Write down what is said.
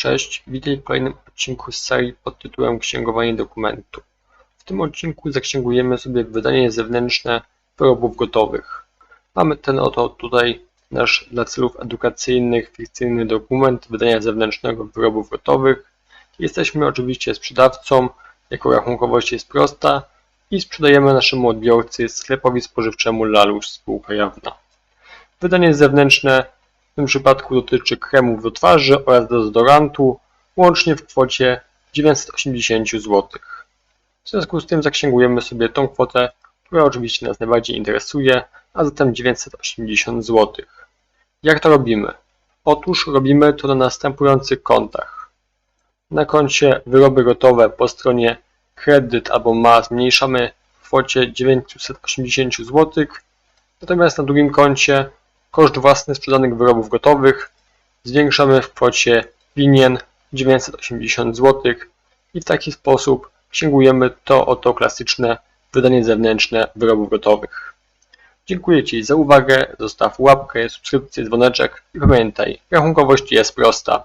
Cześć, witaj w kolejnym odcinku z serii pod tytułem Księgowanie dokumentu. W tym odcinku zaksięgujemy sobie wydanie zewnętrzne wyrobów gotowych. Mamy ten oto tutaj nasz dla celów edukacyjnych fikcyjny dokument wydania zewnętrznego wyrobów gotowych. Jesteśmy oczywiście sprzedawcą, jako rachunkowość jest prosta i sprzedajemy naszemu odbiorcy sklepowi spożywczemu Lalusz spółka jawna. Wydanie zewnętrzne tym przypadku dotyczy kremów do twarzy oraz dezodorantu, łącznie w kwocie 980 zł. W związku z tym zaksięgujemy sobie tą kwotę, która oczywiście nas najbardziej interesuje, a zatem 980 zł. Jak to robimy? Otóż robimy to na następujących kontach. Na koncie wyroby gotowe po stronie kredyt albo ma zmniejszamy w kwocie 980 zł, natomiast na drugim koncie koszt własny sprzedanych wyrobów gotowych zwiększamy w kwocie winien 980 zł i w taki sposób księgujemy to oto klasyczne wydanie zewnętrzne wyrobów gotowych. Dziękuję Ci za uwagę, zostaw łapkę, subskrypcję, dzwoneczek i pamiętaj, rachunkowość jest prosta.